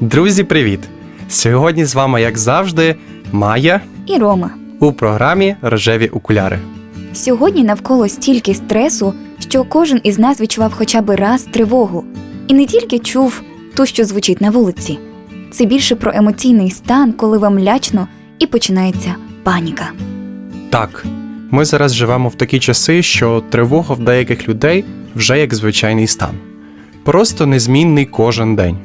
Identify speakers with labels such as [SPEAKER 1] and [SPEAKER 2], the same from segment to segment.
[SPEAKER 1] Друзі, привіт! Сьогодні з вами, як завжди, Майя
[SPEAKER 2] І Рома.
[SPEAKER 1] у програмі Рожеві окуляри.
[SPEAKER 2] Сьогодні навколо стільки стресу, що кожен із нас відчував хоча б раз тривогу, і не тільки чув ту, що звучить на вулиці. Це більше про емоційний стан, коли вам лячно і починається паніка.
[SPEAKER 1] Так, ми зараз живемо в такі часи, що тривога в деяких людей вже як звичайний стан. Просто незмінний кожен день.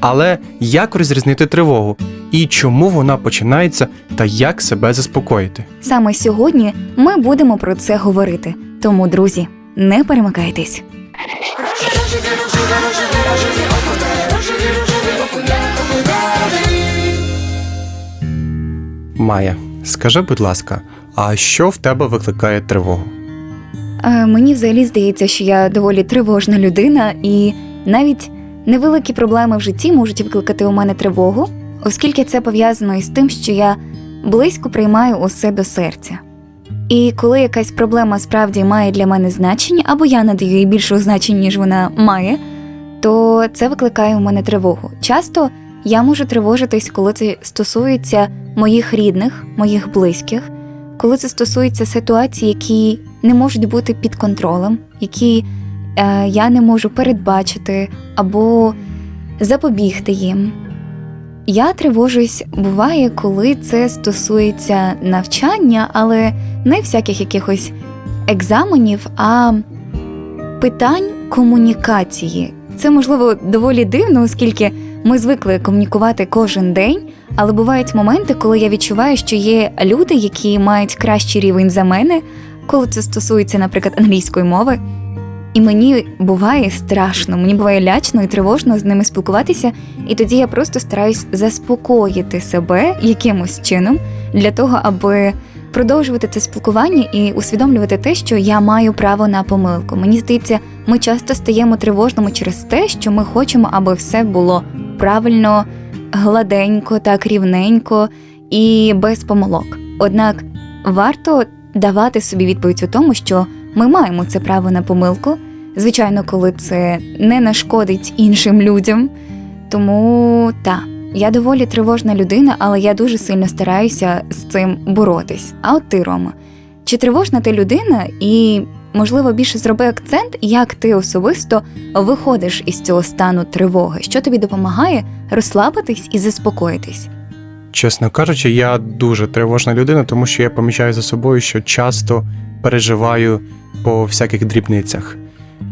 [SPEAKER 1] Але як розрізнити тривогу і чому вона починається та як себе заспокоїти?
[SPEAKER 2] Саме сьогодні ми будемо про це говорити. Тому, друзі, не перемикайтесь.
[SPEAKER 1] Майя, скажи, будь ласка, а що в тебе викликає тривогу?
[SPEAKER 2] Е, мені взагалі здається, що я доволі тривожна людина, і навіть невеликі проблеми в житті можуть викликати у мене тривогу, оскільки це пов'язано із тим, що я близько приймаю усе до серця. І коли якась проблема справді має для мене значення, або я надаю їй більшого значення, ніж вона має, то це викликає у мене тривогу. Часто я можу тривожитись, коли це стосується моїх рідних, моїх близьких, коли це стосується ситуацій, які не можуть бути під контролем, які е, я не можу передбачити або запобігти їм. Я тривожусь, буває, коли це стосується навчання, але не всяких якихось екзаменів, а питань комунікації. Це можливо доволі дивно, оскільки ми звикли комунікувати кожен день, але бувають моменти, коли я відчуваю, що є люди, які мають кращий рівень за мене, коли це стосується, наприклад, англійської мови. І мені буває страшно, мені буває лячно і тривожно з ними спілкуватися, і тоді я просто стараюсь заспокоїти себе якимось чином для того, аби продовжувати це спілкування і усвідомлювати те, що я маю право на помилку. Мені здається, ми часто стаємо тривожними через те, що ми хочемо, аби все було правильно, гладенько, так рівненько і без помилок. Однак варто давати собі відповідь у тому, що ми маємо це право на помилку. Звичайно, коли це не нашкодить іншим людям. Тому так, я доволі тривожна людина, але я дуже сильно стараюся з цим боротись. А от ти, Рома, чи тривожна ти людина і, можливо, більше зроби акцент, як ти особисто виходиш із цього стану тривоги? Що тобі допомагає розслабитись і заспокоїтись?
[SPEAKER 1] Чесно кажучи, я дуже тривожна людина, тому що я помічаю за собою, що часто переживаю по всяких дрібницях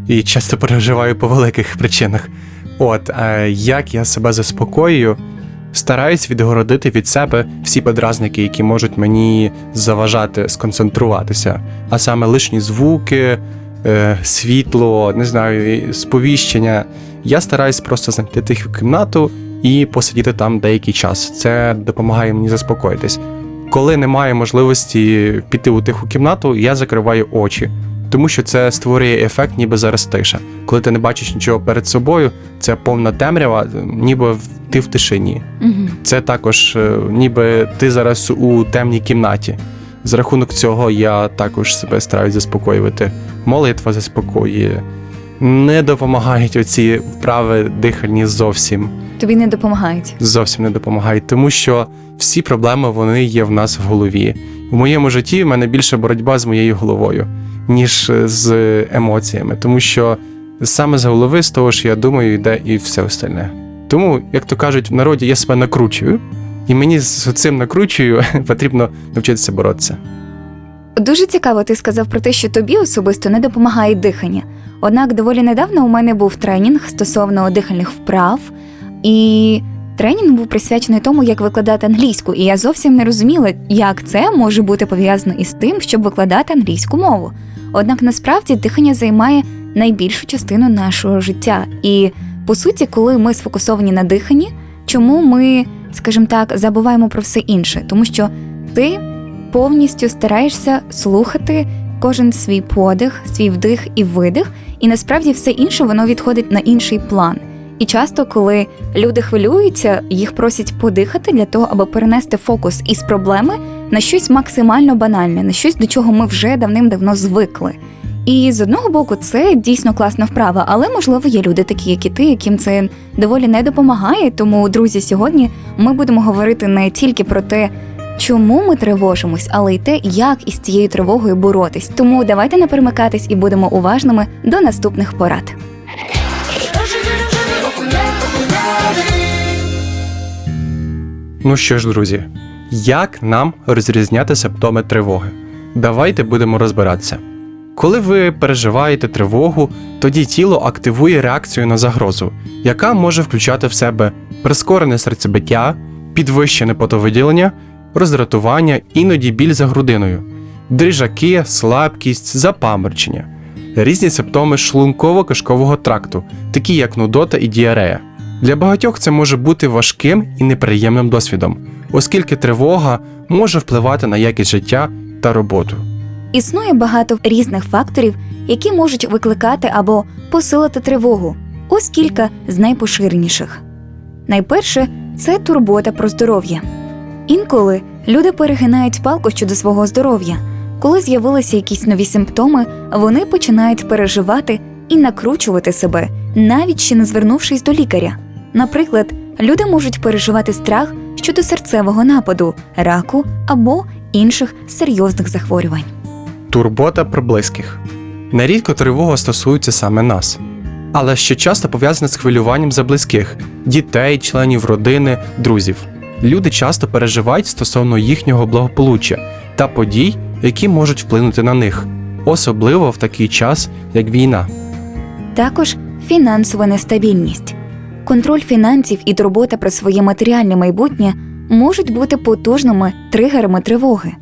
[SPEAKER 1] і часто переживаю по великих причинах. От е, як я себе заспокоюю, стараюсь відгородити від себе всі подразники, які можуть мені заважати сконцентруватися, а саме лишні звуки, е, світло, не знаю, сповіщення. Я стараюсь просто знайти тиху кімнату і посидіти там деякий час. Це допомагає мені заспокоїтись. Коли немає можливості піти у тиху кімнату, я закриваю очі, тому що це створює ефект, ніби зараз тиша. Коли ти не бачиш нічого перед собою, це повна темрява, ніби ти в тишині.
[SPEAKER 2] Угу.
[SPEAKER 1] Це також, е, ніби ти зараз у темній кімнаті. За рахунок цього я також себе стараюсь заспокоювати. Молитва заспокоює. Не допомагають оці вправи дихальні зовсім
[SPEAKER 2] Тобі не допомагають.
[SPEAKER 1] зовсім не допомагають, тому що всі проблеми вони є в нас в голові. В моєму житті в мене більше боротьба з моєю головою, ніж з емоціями, тому що саме з голови, з того, що я думаю, йде і все остальне. Тому, як то кажуть, в народі я себе накручую, і мені з цим накручую потрібно навчитися боротися.
[SPEAKER 2] Дуже цікаво, ти сказав про те, що тобі особисто не допомагає дихання. Однак доволі недавно у мене був тренінг стосовно дихальних вправ, і тренінг був присвячений тому, як викладати англійську, і я зовсім не розуміла, як це може бути пов'язано із тим, щоб викладати англійську мову. Однак насправді дихання займає найбільшу частину нашого життя. І по суті, коли ми сфокусовані на диханні, чому ми, скажімо так, забуваємо про все інше? Тому що ти повністю стараєшся слухати кожен свій подих, свій вдих і видих, і насправді все інше воно відходить на інший план. І часто, коли люди хвилюються, їх просять подихати для того, аби перенести фокус із проблеми на щось максимально банальне, на щось, до чого ми вже давним-давно звикли. І з одного боку, це дійсно класна вправа, але можливо є люди, такі як і ти, яким це доволі не допомагає. Тому, друзі, сьогодні ми будемо говорити не тільки про те, чому ми тривожимось, але й те, як із цією тривогою боротись. Тому давайте не перемикатись і будемо уважними до наступних порад.
[SPEAKER 1] Ну що ж, друзі, як нам розрізняти симптоми тривоги? Давайте будемо розбиратися. Коли ви переживаєте тривогу, тоді тіло активує реакцію на загрозу, яка може включати в себе прискорене серцебиття, підвищене потовиділення, роздратування, іноді біль за грудиною, дрижаки, слабкість, запаморчення, різні симптоми шлунково-кишкового тракту, такі як нудота і діарея. Для багатьох це може бути важким і неприємним досвідом, оскільки тривога може впливати на якість життя та роботу.
[SPEAKER 2] Існує багато різних факторів, які можуть викликати або посилити тривогу. Ось кілька з найпоширеніших. Найперше це турбота про здоров'я. Інколи люди перегинають палку щодо свого здоров'я. Коли з'явилися якісь нові симптоми, вони починають переживати і накручувати себе, навіть ще не звернувшись до лікаря. Наприклад, люди можуть переживати страх щодо серцевого нападу, раку або інших серйозних захворювань.
[SPEAKER 1] Турбота про близьких. Нерідко тривога стосується саме нас, але ще часто пов'язана з хвилюванням за близьких, дітей, членів родини, друзів. Люди часто переживають стосовно їхнього благополуччя та подій, які можуть вплинути на них, особливо в такий час, як війна.
[SPEAKER 2] Також фінансова нестабільність. Контроль фінансів і турбота про своє матеріальне майбутнє можуть бути потужними тригерами тривоги.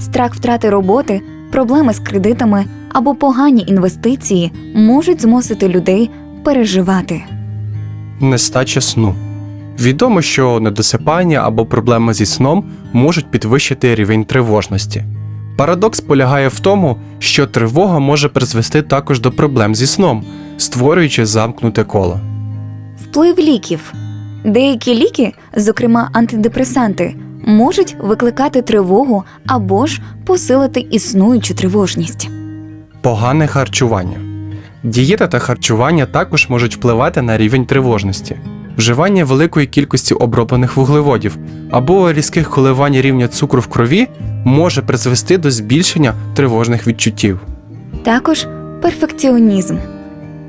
[SPEAKER 2] Страх втрати роботи, проблеми з кредитами або погані інвестиції можуть змусити людей переживати.
[SPEAKER 1] Нестача сну. Відомо, що недосипання або проблеми зі сном можуть підвищити рівень тривожності. Парадокс полягає в тому, що тривога може призвести також до проблем зі сном, створюючи замкнуте коло.
[SPEAKER 2] Вплив ліків. Деякі ліки, зокрема антидепресанти, можуть викликати тривогу або ж посилити існуючу тривожність.
[SPEAKER 1] Погане харчування. Дієта та харчування також можуть впливати на рівень тривожності. Вживання великої кількості оброблених вуглеводів або різких коливань рівня цукру в крові може призвести до збільшення тривожних відчуттів.
[SPEAKER 2] Також перфекціонізм.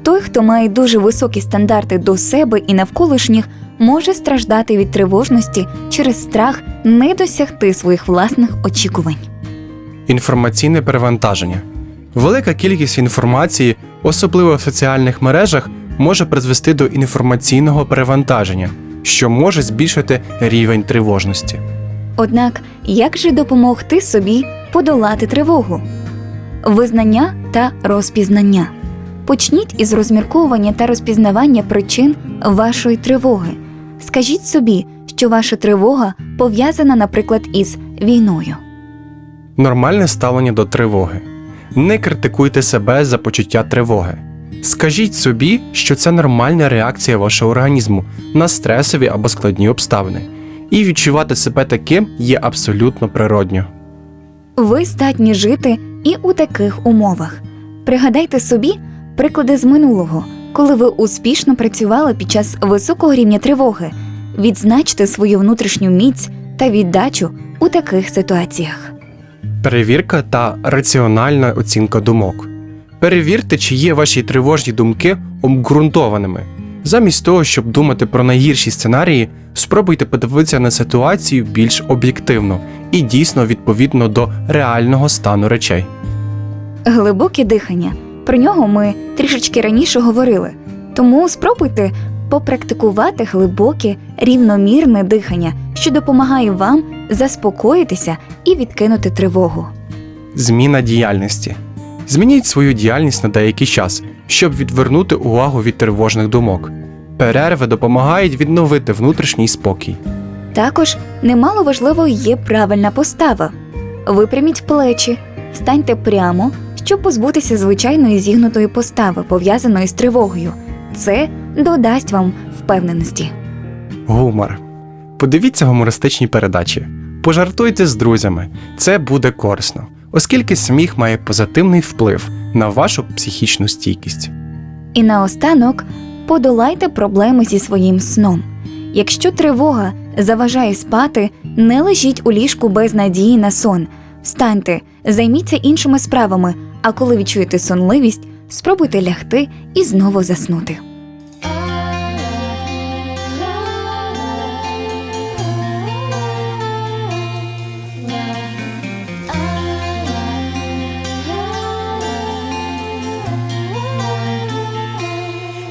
[SPEAKER 2] Той, хто має дуже високі стандарти до себе і навколишніх, може страждати від тривожності через страх не досягти своїх власних очікувань.
[SPEAKER 1] Інформаційне перевантаження. Велика кількість інформації, особливо в соціальних мережах, може призвести до інформаційного перевантаження, що може збільшити рівень тривожності.
[SPEAKER 2] Однак, як же допомогти собі подолати тривогу? Визнання та розпізнання. Почніть із розмірковування та розпізнавання причин вашої тривоги. Скажіть собі, що ваша тривога пов'язана, наприклад, із війною.
[SPEAKER 1] Нормальне ставлення до тривоги. Не критикуйте себе за почуття тривоги. Скажіть собі, що це нормальна реакція вашого організму на стресові або складні обставини, і відчувати себе таким є абсолютно природньо.
[SPEAKER 2] Ви здатні жити і у таких умовах. Пригадайте собі приклади з минулого, коли ви успішно працювали під час високого рівня тривоги. Відзначте свою внутрішню міць та віддачу у таких ситуаціях.
[SPEAKER 1] Перевірка та раціональна оцінка думок. Перевірте, чи є ваші тривожні думки обґрунтованими. Замість того, щоб думати про найгірші сценарії, спробуйте подивитися на ситуацію більш об'єктивно і дійсно відповідно до реального стану речей.
[SPEAKER 2] Глибоке дихання. Про нього ми трішечки раніше говорили. Тому спробуйте попрактикувати глибоке, рівномірне дихання, що допомагає вам заспокоїтися і відкинути тривогу.
[SPEAKER 1] Зміна діяльності. Змініть свою діяльність на деякий час, щоб відвернути увагу від тривожних думок. Перерви допомагають відновити внутрішній спокій.
[SPEAKER 2] Також немало важливою є правильна постава. Випряміть плечі, встаньте прямо, щоб позбутися звичайної зігнутої постави, пов'язаної з тривогою. Це додасть вам впевненості.
[SPEAKER 1] Гумор. Подивіться гумористичні передачі. Пожартуйте з друзями. Це буде корисно, оскільки сміх має позитивний вплив на вашу психічну стійкість.
[SPEAKER 2] І наостанок подолайте проблеми зі своїм сном. Якщо тривога заважає спати, не лежіть у ліжку без надії на сон. Встаньте, займіться іншими справами, а коли відчуєте сонливість, спробуйте лягти і знову заснути.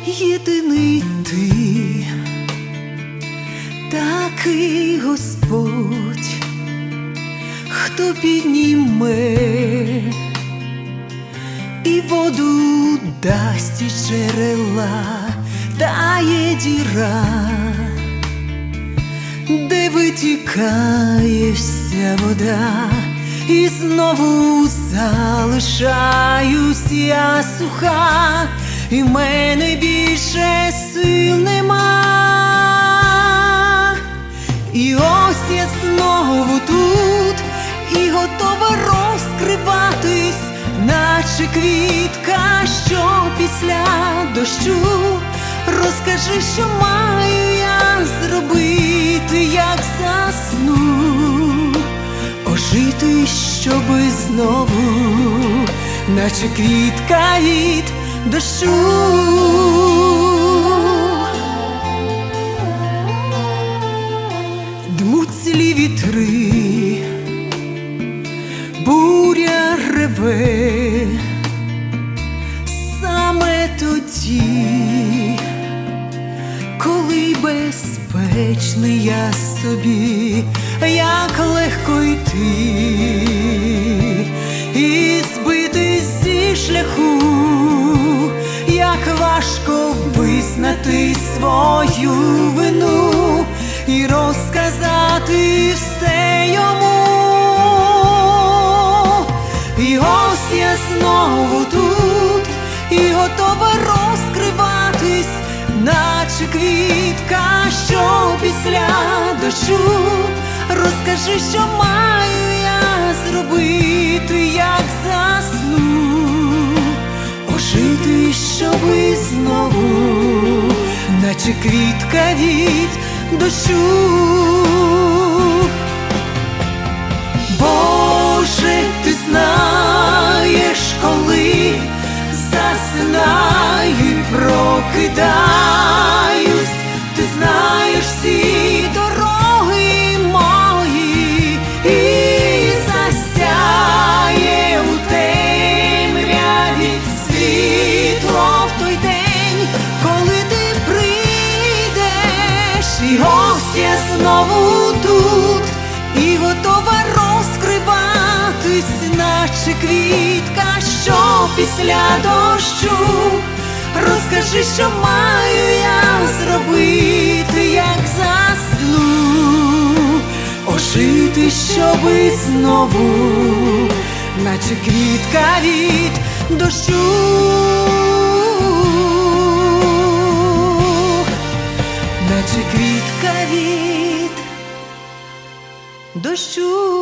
[SPEAKER 3] Єдиний ти, такий Господь, хто підніме і воду дасть із джерела, є діра, де витікає вся вода, і знову залишаюсь я суха, і в мене більше сил наче квітка, що після дощу. Розкажи, що маю я зробити, як засну, ожити, щоби знову, наче квітка від дощу. Злі вітри, буря реве, безпечний я собі, як легко йти і збити зі шляху, як важко визнати свою вину і розказати все йому. І ось я знову тут і готова розкриватись, наче квітка, що після дощу. Розкажи, що маю я зробити, як засну, ожити, щоби знову, наче квітка від дощу. Боже, ти знаєш, коли засинаю ти знаєш всі дороги мої і засяє у темряві світло в той день, коли ти прийдеш, і ось я знову тут і готова розкриватись, наче квітка, що після дощу. Розкажи, що маю я зробити, ожити, щоби знову, наче квітка від дощу. Наче квітка від дощу.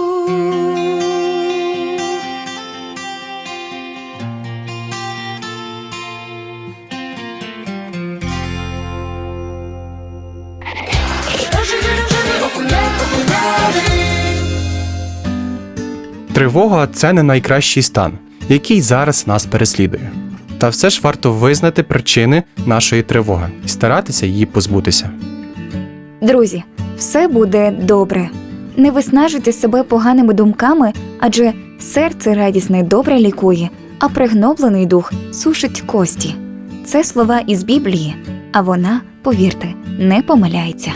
[SPEAKER 1] Тривога це не найкращий стан, який зараз нас переслідує. Та все ж варто визнати причини нашої тривоги і старатися її позбутися.
[SPEAKER 2] Друзі, все буде добре. Не виснажуйте себе поганими думками, адже серце радісне добре лікує, а пригноблений дух сушить кості. Це слова із Біблії, а вона, повірте, не помиляється.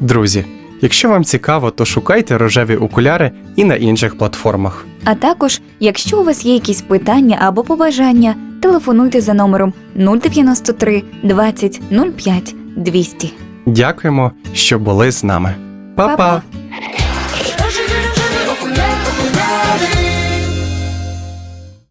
[SPEAKER 1] Друзі, якщо вам цікаво, то шукайте рожеві окуляри і на інших платформах.
[SPEAKER 2] А також, якщо у вас є якісь питання або побажання, телефонуйте за номером 093 20 05 200.
[SPEAKER 1] Дякуємо, що були з нами. Па-па!
[SPEAKER 2] Па-па!